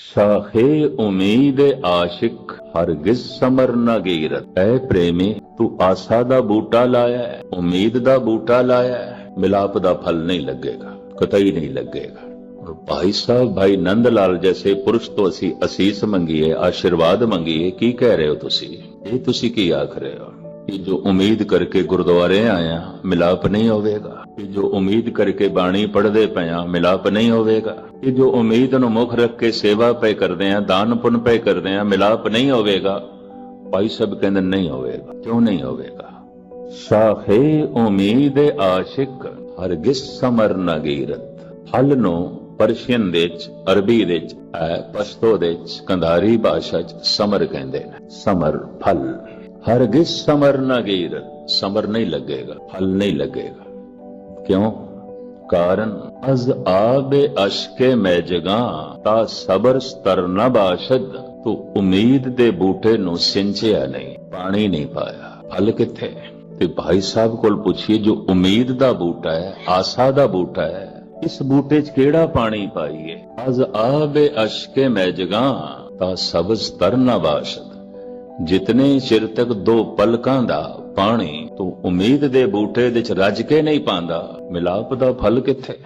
ਸਾਖੇ ਉਮੀਦ ਆਸ਼ਿਕ, ਹਰਗਿਜ਼ ਸਮਰ ਨਾ ਗੀਰਤ। ਐ ਪ੍ਰੇਮੀ, ਤੂੰ ਆਸਾ ਦਾ ਬੂਟਾ ਲਾਇਆ ਉਮੀਦ ਦਾ ਬੂਟਾ ਲਾਇਆ ਮਿਲਾਪ ਦਾ ਫਲ ਨਹੀਂ ਲੱਗੇਗਾ, ਕਤਈ ਨਹੀਂ ਲੱਗੇਗਾ। ਔਰ ਭਾਈ ਸਾਹਿਬ, ਭਾਈ ਨੰਦ ਲਾਲ ਜੈਸੇ ਪੁਰਸ਼ ਤੋਂ ਅਸੀਂ ਅਸੀਸ ਮੰਗੀਏ, ਆਸ਼ੀਰਵਾਦ ਮੰਗੀਏ, ਕੀ ਕਹਿ ਰਹੇ ਹੋ ਤੁਸੀਂ? ਇਹ ਤੁਸੀਂ ਕੀ ਆਖ ਰਹੇ ਹੋ? ਕਿ ਜੋ ਉਮੀਦ ਕਰਕੇ ਗੁਰਦੁਆਰੇ ਆਇਆ, ਮਿਲਾਪ ਨਹੀਂ ਹੋਵੇਗਾ। ਕਿ ਜੋ ਉਮੀਦ ਕਰਕੇ ਬਾਣੀ ਪੜ੍ਹਦੇ ਪਿਆ, ਮਿਲਾਪ ਨਹੀਂ ਹੋਵੇਗਾ। ਕਿ ਜੋ ਉਮੀਦ ਨੂੰ ਮੁੱਖ ਰੱਖ ਕੇ ਸੇਵਾ ਪਏ ਕਰਦੇ ਆ ਦਾਨ ਪੁੰਨ ਪਏ ਕਰਦੇ ਆ ਮਿਲਾਪ ਨਹੀਂ ਹੋਵੇਗਾ, ਭਾਈ ਸਾਹਿਬ ਕਹਿੰਦੇ ਨਹੀਂ ਹੋਵੇਗਾ। ਕਿਉਂ ਨਹੀਂ ਹੋਵੇਗਾ? ਸਾਖੇ ਉਮੀਦ ਆਸ਼ਿਕ ਹਰਗਿਜ਼ ਸਮਰ ਨਾ ਗੀਰਤ। ਫਲ ਨੂੰ ਪਰਸ਼ੀਅਨ ਦੇ ਵਿੱਚ ਅਰਬੀ ਦੇ ਵਿੱਚ ਪਸ਼ਤੋ ਦੇ ਵਿੱਚ ਕੰਧਾਰੀ ਭਾਸ਼ਾ ਚ ਸਮਰ ਕਹਿੰਦੇ ਨੇ, ਸਮਰ ਫਲ। ਹਰਗਿਜ਼ ਸਮਰ ਨਾ ਗੀਰਤ ਸਮਰ ਨਹੀਂ ਲੱਗੇਗਾ ਫਲ ਨਹੀਂ ਲੱਗੇਗਾ। ਕਿਉਂ? ਕਾਰਨ, ਅਜ਼ ਆਬੇ ਅਸ਼ਕੇ ਮੈਂ ਜਗਾ, ਤਾ ਸਬਰ ਸਤਰ ਨ ਬਾਸ਼ਦ, ਤੂੰ ਉਮੀਦ ਦੇ ਬੂਟੇ ਨੂੰ ਸਿੰਚਿਆ ਨਹੀਂ, ਪਾਣੀ ਨਹੀਂ ਪਾਇਆ। ਫਲ ਕਿੱਥੇ? ਤੇ ਭਾਈ ਸਾਹਿਬ ਕੋਲ ਪੁੱਛੀਏ, ਜੋ ਉਮੀਦ ਦਾ ਬੂਟਾ ਹੈ, ਆਸਾ ਦਾ ਬੂਟਾ ਹੈ, ਇਸ ਬੂਟੇ 'ਚ ਕਿਹੜਾ ਪਾਣੀ ਪਾਈਏ? ਅਜ਼ ਆਬੇ ਅਸ਼ਕੇ ਮੈਂ ਜਗਾ, ਤਾਂ ਸਬਜ਼ ਤਰ ਨ ਬਾਸ਼ਦ। ਜਿਤਨੇ ਚਿਰ ਤੱਕ ਦੋ ਪਲਕਾਂ ਦਾ ਪਾਣੀ ਤੂੰ ਉਮੀਦ ਦੇ ਬੂਟੇ ਵਿੱਚ ਰੱਜ ਕੇ ਨਹੀਂ ਪਾਉਂਦਾ, ਮਿਲਾਪ ਦਾ ਫਲ ਕਿੱਥੇ?